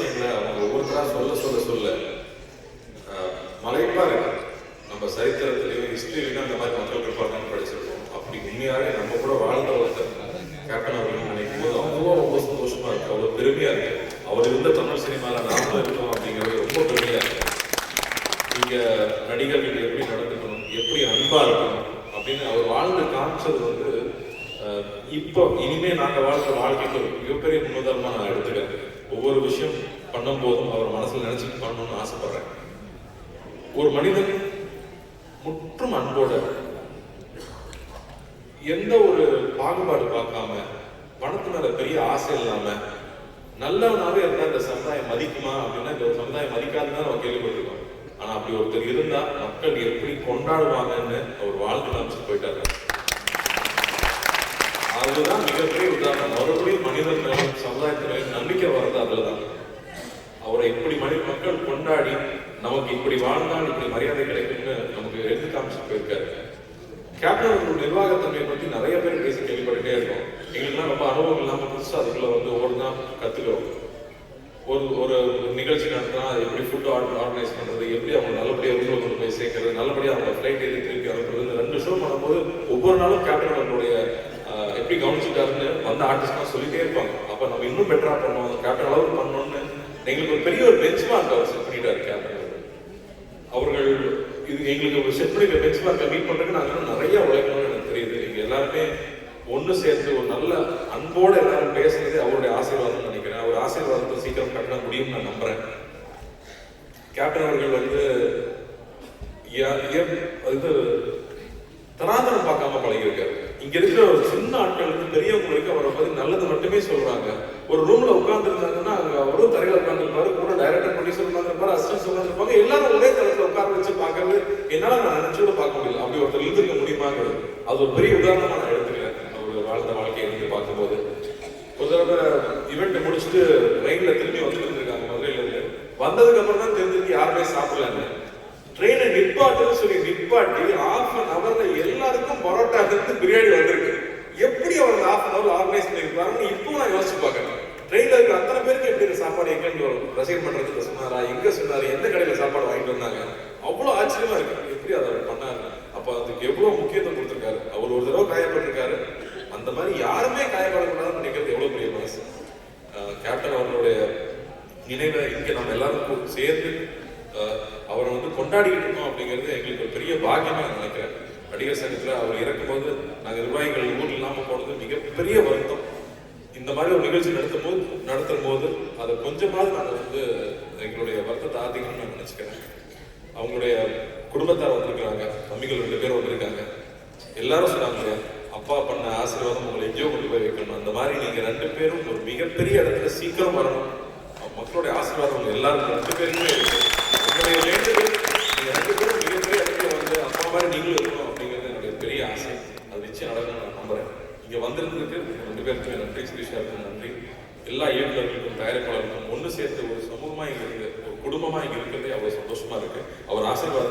விஷயங்களை அவங்க ஒவ்வொருத்தரா சொல்ல சொல்ல சொல்ல. மலைப்பா இருக்கு. நம்ம சரித்திரத்திலையும் ஹிஸ்டரியிலையும் அந்த மாதிரி மக்கள் இருப்பாங்கன்னு படிச்சிருக்கோம். அப்படி உண்மையாவே நம்ம கூட வாழ்ந்த ஒருத்தர் கேப்டன் அவர்கள் நினைக்கும் போது அவ்வளோ ரொம்ப சந்தோஷமா இருக்கு. அவ்வளோ பெருமையா இருக்கு. அவர் இருந்த தமிழ் சினிமால நாமளும் இருக்கோம் அப்படிங்கிறது ரொம்ப பெருமையா இருக்கு. நீங்க நடிகர்கள் எப்படி நடந்துக்கணும் எப்படி அன்பா இருக்கணும் அப்படின்னு அவர் வாழ்ந்து காமிச்சது வந்து இப்போ இனிமே நாங்க வாழ்ற வாழ்க்கைக்கு மிகப்பெரிய முன்னுதாரணமா ஒவ்வொரு விஷயம் பண்ணும் போதும் அவர் மனசுல நினைச்சிட்டு பண்ணணும்னு ஆசைப்படுறேன். ஒரு மனிதன் முற்றும் அன்போட எந்த ஒரு பாகுபாடு பார்க்காம பணத்து மேல பெரிய ஆசை இல்லாம நல்லவனாவே இருந்தா இந்த சமுதாயம் மதிக்குமா அப்படின்னா இந்த சமுதாயம் மதிக்காதுன்னு நம்ம கேள்விப்பட்டிருக்கோம். ஆனா அப்படி ஒருத்தர் இருந்தா மக்கள் எப்படி கொண்டாடுவாங்கன்னு அவர் வாழ்க்கை அமைச்சு போயிட்டாரு. அதுதான் மிகப்பெரிய உதாரணம். மறுபடியும் மனிதர்கள் மேல நம்பிக்கை வர்றது அதுலதான் அவரை இப்படி மனி மக்கள் கொண்டாடி நமக்கு இப்படி வாழ்ந்தால் இப்படி மரியாதை கிடைக்கும்னு நமக்கு எடுத்து காமிச்சு போயிருக்காரு. கேப்டன் அவர்கள் நிர்வாகத்தன்மையை பத்தி நிறைய பேர் பேசி கேள்விப்பட்டுட்டே இருக்கோம். எங்களுக்குலாம் ரொம்ப அனுபவம் இல்லாம புதுசா அதுக்குள்ள வந்து ஓடுதான் கத்துக்கிறோம். ஒரு ஒரு நிகழ்ச்சி நடத்தினா அது எப்படி ஃபுட் ஆர்கனைஸ் பண்றது எப்படி அவங்க நல்லபடியா ரூம்ல கொண்டு போய் சேர்க்கறது நல்லபடியா அவங்க ஃபிளைட் எழுதி திருப்பி அனுப்புறது இந்த ரெண்டு ஷோ பண்ணும்போது ஒவ்வொரு நாளும் கேப்டன் அவர்களுடைய எப்படி கவனிச்சுட்டாருன்னு வந்த ஆர்டிஸ்ட்லாம் சொல்லிட்டே இருப்பாங்க. அப்ப நம்ம இன்னும் பெட்டரா பண்ணுவோம். கேப்டன் அளவு எங்களுக்கு ஒரு பெரிய ஒரு பெஞ்ச் மார்க் அவர் செட் பண்ணிட்டாரு கேப்டன் அவர்கள் இது எங்களுக்கு ஒரு செட் பண்ணி பெஞ்ச் மார்க்கை மீட் பண்றதுக்கு நாங்கள் நிறைய உழைக்கணும்னு எனக்கு தெரியுது. நீங்கள் எல்லாருமே ஒன்று சேர்ந்து ஒரு நல்ல அன்போடு எல்லாரும் பேசுறது அவருடைய ஆசீர்வாதம் நினைக்கிறேன். அவர் ஆசீர்வாதத்தை சீக்கிரம் கட்ட முடியும்னு நான் நம்புறேன். கேப்டன் அவர்கள் வந்து இது தராதரம் பார்க்காம பழகியிருக்காரு. இங்க இருக்கிற ஒரு சின்ன ஆட்கள் வந்து பெரியவங்களுக்கு அவரை பத்தி நல்லது மட்டுமே சொல்றாங்க. ஒரு ரூம்ல உட்காந்துருந்தாங்கன்னா அவரும் தரையில உட்காந்துருப்பாரு கூட டைரக்டர் ப்ரொடியூசர் உட்கார்ந்துருப்பாரு அசிஸ்டன்ஸ் உட்காந்துருப்பாங்க எல்லாரும் ஒரே தளத்துல உட்கார வச்சு பார்க்கறது என்னால நான் நினைச்சு கூட பார்க்க முடியல. அப்படி ஒருத்தர் இருந்திருக்க முடியுமாங்கிறது அது ஒரு பெரிய உதாரணமா நான் எடுத்துக்கிறேன் அவர் வாழ்ந்த வாழ்க்கையை இருந்து பார்க்கும்போது. ஒரு தடவை இவெண்ட் முடிச்சுட்டு ட்ரெயின்ல திரும்பி வந்துட்டு இருந்திருக்காங்க மதுரையில இருந்து. வந்ததுக்கு அப்புறம் தான் தெரிஞ்சிருக்கு யாருமே சாப்பிடலன்னு. ட்ரெயினை நிப்பாட்டுன்னு சொல்லி நிப்பாட்டி ஆஃப் அன் ஹவர்ல எல்லாருக்கும் பரோட்டா இருந்து பிரியாணி வந்திருக்கு எப்படி அவர் ஆஃப் அன் ஹவர் ஆர்கனைஸ் பண்ணிருப்பாருன்னு இப்போ நான் யோசிச்சு பார்க்கறேன் ட்ரெயின்ல இருக்கிற அத்தனை பேருக்கு எப்படி இந்த சாப்பாடு எங்க பண்றதுக்கு சொன்னாரா? எங்க சொன்னாரு? எந்த கடையில சாப்பாடு வாங்கிட்டு வந்தாங்க? அவ்வளவு ஆச்சரியமா இருக்கு. எப்படி அதை அவர் பண்ணாரு? அப்ப அதுக்கு எவ்வளவு முக்கியத்துவம் கொடுத்திருக்காரு? அவர் ஒரு தடவை காயப்பட்டிருக்காரு. அந்த மாதிரி யாருமே காயப்படக்கூடாதுன்னு நினைக்கிறது எவ்வளவு பெரிய மனசு. கேப்டன் அவர்களுடைய நினைவை இங்க நம்ம எல்லாரும் சேர்ந்து அவரை வந்து கொண்டாடிக்கிட்டு இருக்கோம் அப்படிங்கிறது எங்களுக்கு ஒரு பெரிய பாக்கியமா நினைக்கிறேன். நடிகர் சங்கத்துல அவர் இறக்கும்போது நாங்க நிர்வாகிகள் ஊர் இல்லாம போனது மிகப்பெரிய வருத்தம். இந்த மாதிரி ஒரு நிகழ்ச்சி நடத்தும் போது நடத்தும் போது அதை கொஞ்சமாவது நான் வந்து எங்களுடைய வருத்தத்தை ஆத்திக்கணும்னு நான் நினச்சிக்கிறேன். அவங்களுடைய குடும்பத்தார் வந்திருக்கிறாங்க தம்பிகள் ரெண்டு பேரும் வந்திருக்காங்க. எல்லாரும் சொன்னாங்க அப்பா பண்ண ஆசீர்வாதம் உங்களை எங்கேயோ கொண்டு போய் வைக்கணும். அந்த மாதிரி நீங்கள் ரெண்டு பேரும் ஒரு மிகப்பெரிய இடத்துல சீக்கிரம் வரணும். மக்களுடைய ஆசீர்வாதம் எல்லாரும் ரெண்டு பேருமே இருக்கு உங்களுடைய வேண்டுதல் நீங்கள் ரெண்டு பேரும் மிகப்பெரிய இடத்துல வந்து அப்பா மாதிரி நீங்களும் இருக்கணும் அப்படிங்கிறது என்னுடைய பெரிய ஆசை அது நிச்சயம் நடக்கும் நான் நம்புறேன் இங்க வந்திருந்ததுக்கு ரெண்டு பேருக்குமே நன்றி ஸ்ரீஷாவுக்கும் நன்றி. எல்லா இயக்குநர்களுக்கும் தயாரிப்பாளருக்கும் ஒன்று சேர்த்து ஒரு சமூகமாக இங்கே இருக்குது ஒரு குடும்பமாக இங்கே இருக்கிறதே அவ்வளோ சந்தோஷமாக இருக்குது அவர் ஆசீர்வாதம்